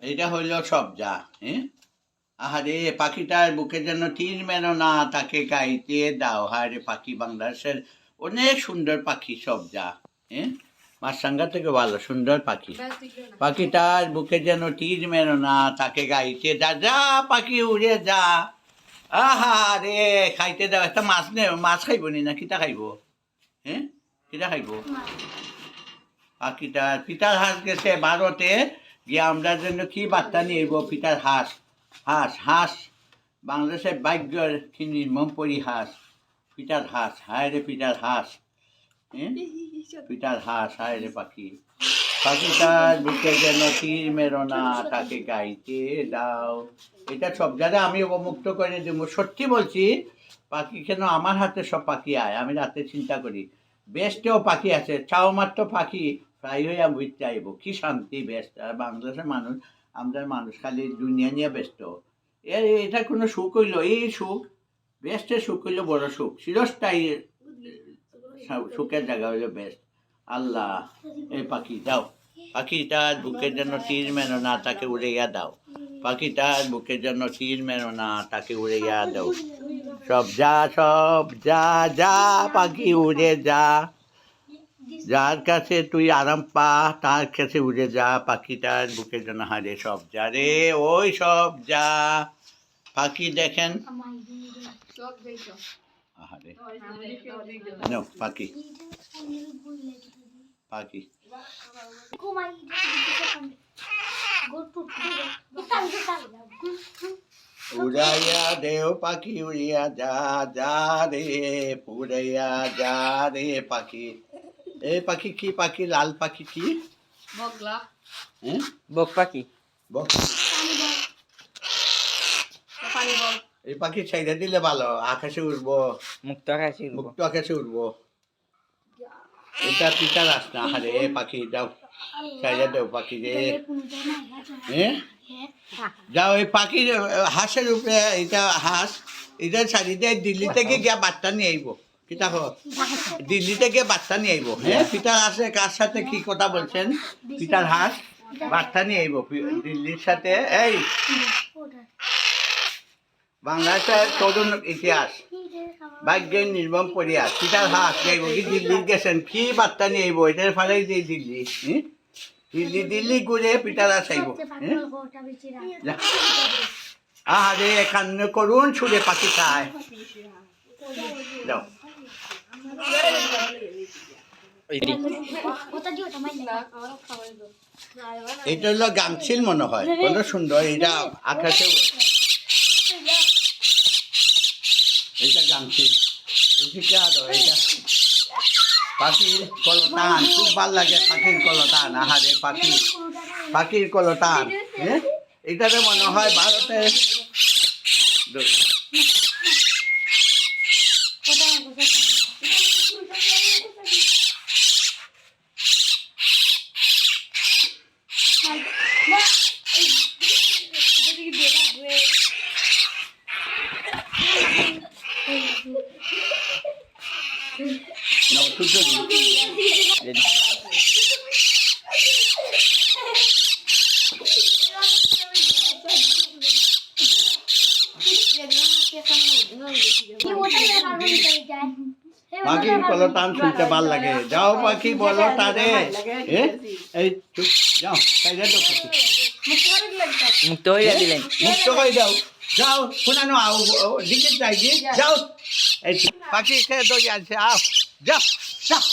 এটা হইল সবজা হ্যাঁ আহারে পাখিটার বুকে যেন তীর মেরো না তাকে গাইতে দাও। হারে পাখি বাংলাদেশের অনেক সুন্দর পাখি সব যা হ্যাঁ মাসাঙ্গা থেকে ভালো সুন্দর পাখি। পাখিটার বুকে যেন তীর মেরো না তাকে গাইতে যা যা পাখি উড়ে যা। আহা রে খাইতে দাও। একটা মাছ নে মাছ খাইব নি না কিতা খাইব? হ্যাঁ কিটা খাইব? পাখিটার পিতার হাঁস গেছে ভারতে। গিয়ে আমরা জন্য কি বার্তা নিয়ে পিতার হাঁস হাঁস হাঁস। বাংলাদেশের ভাগ্যের কি নির্মম পরিহাস। পিতার হাঁস, হায় রে পিতার হাঁস। পিতার হাঁস, হায় রে পাখি। পাখিটার বুকে যেন তীর মেরো না, তাকে গাইতে দাও। এটা সব জায়গা আমি অবমুক্ত করে দেবো। সত্যি বলছি, পাখি কেন আমার হাতে সব পাখি আয়? আমি রাতে চিন্তা করি বেস্টেও পাখি আছে চাও মাত্র পাখি প্রায় হয়ে আমি আইব। কি শান্তি, ব্যস্ত। আর বাংলাদেশের মানুষ, আমাদের মানুষ খালি দুনিয়া নিয়ে ব্যস্ত। এটা কোনো সুখ হইল? এই সুখ বেস্টের সুখ হইল বড় সুখ। চিরস্থায়ী সুখের জায়গা হইল বেস্ট আল্লাহ এই পাখি দাও। পাখিটার বুকের জন্য তীর মেনো না, তাকে উড়াইয়া দাও। পাখিটার বুকের জন্য তীর মেনো না, তাকে উড়াইয়া দাও। সব যা সব যা যা পাখি উড়ে যা। যার কাছে তুই আরাম পা, তার কাছে উড়ে যা, পাখিটার বুকের জন্য হারে সব যা রে, ওই সব যা। পাখি দেখেন। পাখি। পাখি। উড়াইয়া দেও, পাখি, উড়িয়া যা যা রে, পুড়াইয়া যা রে, পাখি। এই পাখি কি পাখি? লাল পাখি কি? বগলা হ্যাঁ? বক পাখি। বক। এই পাখি ছেড়ে দিলে ভালো আকাশে উঠবো মুক্ত আকাশে। মুক্ত আকাশে উঠবো এটা পিতা রাস্তা আরে এ পাখি যাও। ছেড়ে দেও পাখি রে। হ্যাঁ? যাও এই পাখির হাঁসের উপরে এটা হাঁস এটা ছাড়ি দিয়ে দিল্লি থেকে গিয়া বার্তা নিয়ে আইব। কিতা হো দিল্লি থেকে বার্তা নিয়ে আইব। হ্যাঁ পিতার হাঁসে কার সাথে কি কথা বলছেন? পিতার হাঁস বার্তা নিয়ে আইব দিল্লির সাথে। এই, বাংলাদেশের তরুণ ইতিহাস, ভাগ্যের নির্মম পরিহাস, পিতার হাঁস যাইব কি দিল্লি গেছেন? কি বার্তা নিয়ে আইব? এটার ফলে যে দিল্লি? দিল্লি দিল্লি ঘুরে পিতার হাঁস আইব। আহারে, কান্ন করুন ছুড়ে পাখি খায়। যাও। এটা হলো গামছিল মনে হয়। কত সুন্দর, এটা আকাশে এটা গামছিল। পাখির কলতান, খুব ভালো লাগে পাখির কলতান। আহারে, পাখি। পাখির কলতান হ্যাঁ? এটাতে মনে হয় ভারতের নাও, সূর্য দিন। পাখির শুনতে ভালো লাগে যাও পাখি বলো এ? এই চুপ যাও মুক্ত হইয়া দিলেন মুক্ত করে দাও যাও শোনানো আও দিকে যাই গিয়ে যাও এই পাখি খেয়ে দৌড়ে আছে আও যাও যাও